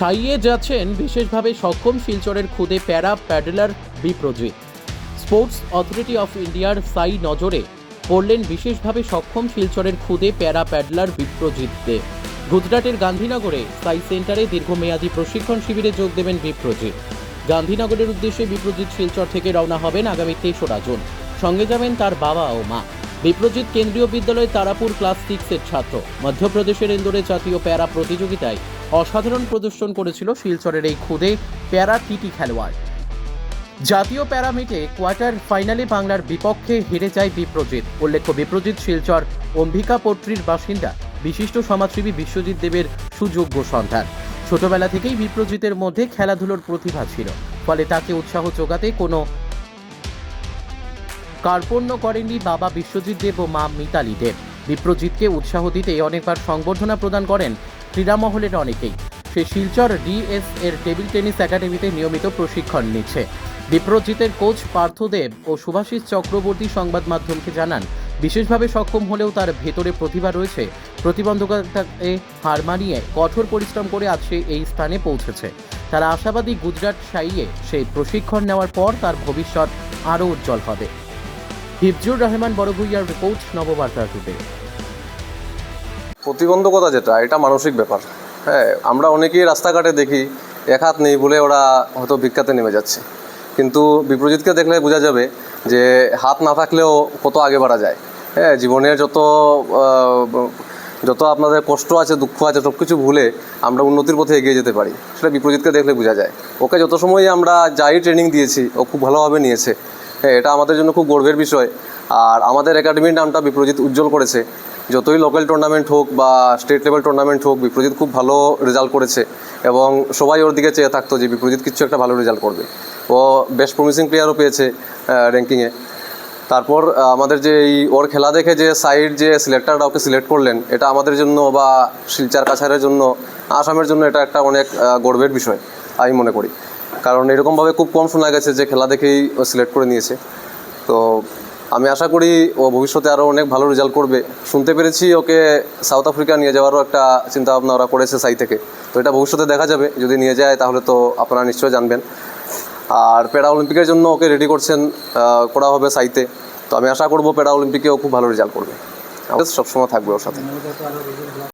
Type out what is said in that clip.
ছাইয়ে যাচ্ছেন বিশেষভাবে সক্ষম শিলচরের খুদে para paddler Biprajit. Sports authority of ইন্ডিয়ার সাই নজরে পড়লেন বিশেষভাবে সক্ষম শিলচরের খুদে প্যারা প্যাডলার বিপ্রজিৎ দে গুজরাটের গান্ধীনগরে সাই সেন্টারে দীর্ঘমেয়াদী প্রশিক্ষণ শিবিরে যোগ দেবেন বিপ্রজিৎ। গান্ধীনগরের উদ্দেশ্যে বিপ্রজিৎ শিলচর থেকে রওনা হবেন আগামী তেসরা জুন। সঙ্গে যাবেন তার বাবা ও মা। বিপ্রজিৎ কেন্দ্রীয় বিদ্যালয় তারাপুর ক্লাস সিক্সের ছাত্র। মধ্যপ্রদেশের ইন্দোরে জাতীয় প্যারা প্রতিযোগিতায় অসাধারণ প্রদর্শন করেছিল শিলচরের এই খুদে প্যারা টিটি খেলোয়াড়। জাতীয় প্যারামিটে কোয়ার্টার ফাইনালে বাংলার বিপক্ষে হেরে যায় বিপ্রজিৎ। উল্লেখ্য, বিপ্রজিৎ শিলচর অম্বিকা পট্রির বাসিন্দা, বিশিষ্ট সমাজসেবী বিশ্বজিৎ দেবের সুযোগ্য সন্তান ছোটবেলা থেকেই বিপ্রজিতের মধ্যে খেলাধুলোর প্রতিভা ছিল, ফলে তাকে উৎসাহ যোগাতে কোনো কার্পণ্য করেননি বাবা বিশ্বজিৎ দেব ও মা মিতালি দেব। বিপ্রজিৎকে উৎসাহ দিতে অনেকবার সংবর্ধনা প্রদান করেন ক্রীড়ামহলের অনেকেই। সে শিলচর ডিএস এর টেবিল টেনিস একাডেমিতে নিয়মিত প্রশিক্ষণ নিচ্ছে। বিপ্রজিতের কোচ পার্থদেব ও সুভাষিস চক্রবর্তী সংবাদ মাধ্যমকে জানান, বিশেষভাবে সক্ষম হলেও তার ভেতরে প্রতিভা রয়েছে। প্রতিবন্ধকতাকে হার মানিয়ে কঠোর পরিশ্রম করে আজ সে এই স্থানে পৌঁছেছে। তারা আশাবাদী গুজরাট সাইয়ে সেই প্রশিক্ষণ নেওয়ার পর তার ভবিষ্যৎ আরও উজ্জ্বল হবে। হিফজুর রহমান বড়ভুইয়ার রিপোর্ট নববার্তা টুডে। প্রতিবন্ধকতা যেটা, এটা মানসিক ব্যাপার। হ্যাঁ আমরা অনেকেই রাস্তাঘাটে দেখি, এক হাত নেই বলে ওরা হয়তো ভিক্ষাতে নেমে যাচ্ছে। কিন্তু বিপ্রজিৎকে দেখলে বোঝা যাবে যে হাত না থাকলেও কত আগে বাড়া যায়। হ্যাঁ জীবনের যত যত আপনাদের কষ্ট আছে, দুঃখ আছে, সব কিছু ভুলে আমরা উন্নতির পথে এগিয়ে যেতে পারি। সেটা বিপ্রজিৎকে দেখলে বোঝা যায়। ওকে যত সময় আমরা যাই ট্রেনিং দিয়েছি, ও খুব ভালোভাবে নিয়েছে। হ্যাঁ এটা আমাদের জন্য খুব গর্বের বিষয়। আর আমাদের একাডেমির নামটা বিপ্রজিৎ উজ্জ্বল করেছে। যতই লোকাল টুর্নামেন্ট হোক বা স্টেট লেভেল টুর্নামেন্ট হোক, বিপ্রজিৎ খুব ভালো রেজাল্ট করেছে এবং সবাই ওর দিকে চেয়ে থাকতো যে বিপ্রজিৎ কিছু একটা ভালো রেজাল্ট করবে। ও বেস্ট প্রমিসিং প্লেয়ারও পেয়েছে র্যাঙ্কিংয়ে তারপর আমাদের যে এই ওর খেলা দেখে যে সাইড যে সিলেক্টাররা ওকে সিলেক্ট করলেন, এটা আমাদের জন্য বা শিলচার কাছারের জন্য, আসামের জন্য এটা একটা অনেক গর্বের বিষয়, আমি মনে করি। কারণ এরকমভাবে খুব কম শোনা গেছে যে খেলা দেখেই সিলেক্ট করে নিয়েছে। তো আমি আশা করি ও ভবিষ্যতে আরও অনেক ভালো রেজাল্ট করবে। শুনতে পেরেছি ওকে সাউথ আফ্রিকা নিয়ে যাওয়ারও একটা চিন্তা ভাবনা ওরা করেছে সাই থেকে। তো এটা ভবিষ্যতে দেখা যাবে, যদি নিয়ে যায় তাহলে তো আপনারা নিশ্চয়ই জানবেন। আর প্যারা অলিম্পিকের জন্য ওকে রেডি করছেন করা হবে সাইতে তো। আমি আশা করব প্যারা অলিম্পিকেও খুব ভালো রেজাল্ট করবে। সবসময় থাকবে ওর সাথে।